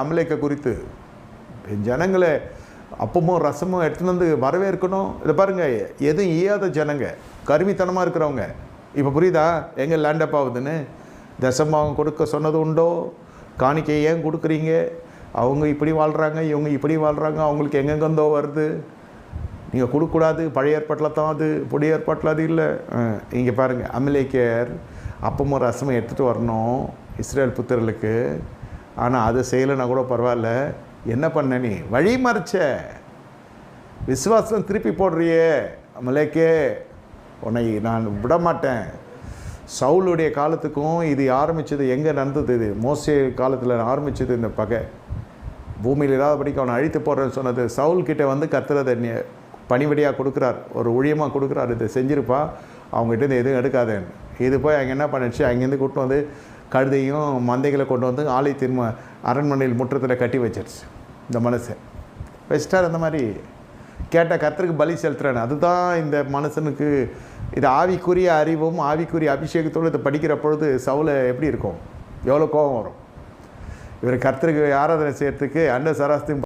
அமலேக்கை குறித்து. ஜனங்களை அப்பமும் ரசமும் எடுத்துன்னு வந்து வரவேற்கணும். இதை பாருங்கள் எதுவும் ஈயாத ஜனங்க கருவித்தனமாக இருக்கிறவங்க. இப்போ புரியுதா? எங்கே லேண்டப் ஆகுதுன்னு? தசமாவும் கொடுக்க சொன்னது உண்டோ? காணிக்கை ஏன் கொடுக்குறீங்க? அவங்க இப்படி வாழ்கிறாங்க இவங்க இப்படி வாழ்கிறாங்க அவங்களுக்கு எங்கெங்கேருந்தோ வருது. நீங்கள் கொடுக்கக்கூடாது பழைய ஏற்பாட்டில் தான் அது புதிய ஏற்பாட்டில் அது இல்லை. இங்கே பாருங்கள் அமலேக்கியர் அப்பமும் ரசமும் எடுத்துகிட்டு வரணும் இஸ்ரேல் புத்தர்களுக்கு ஆனால் அதை செய்யலைன்னா கூட பரவாயில்ல. என்ன பண்ண நீ? வழி மறைச்ச. விசுவாசம் திருப்பி போடுறியே அமலேக்கே. உன்னை நான் விட மாட்டேன் சவுளுடைய காலத்துக்கும் இது ஆரம்பித்தது எங்கே நடந்தது இது? மோசே காலத்தில் ஆரம்பித்தது இந்த பகை. பூமியில் இல்லாதபடிக்கு அவனை அழித்து போடுறேன்னு சொன்னது. சவுல்கிட்ட வந்து கத்துறதை பணிபடியாக கொடுக்குறார். ஒரு ஊழியமாக கொடுக்குறார். இதை செஞ்சிருப்பா. அவங்ககிட்ட இருந்து எதுவும் எடுக்காதேன்னு. இது போய் அங்கே என்ன பண்ணுச்சு? அங்கேருந்து கூட்டு வந்து கழுதையும் மந்தைகளை கொண்டு வந்து ஆலை திரும்ப அரண்மனையில் முற்றத்தில் கட்டி வச்சிருச்சு. இந்த மனுஷன். வச்சிட்டார் அந்த மாதிரி. கேட்ட கத்தருக்கு பலி செலுத்துறேன் அதுதான் இந்த மனுஷனுக்கு இது ஆவிக்குரிய அறிவும் ஆவிக்குரிய அபிஷேகத்தோடு இதை படிக்கிற பொழுது சவுளை எப்படி இருக்கும்? எவ்வளோ கோபம் வரும்? இவர் கர்த்தருக்கு ஆராதனை செய்யறதுக்கு அண்ட சராஸ்தியும்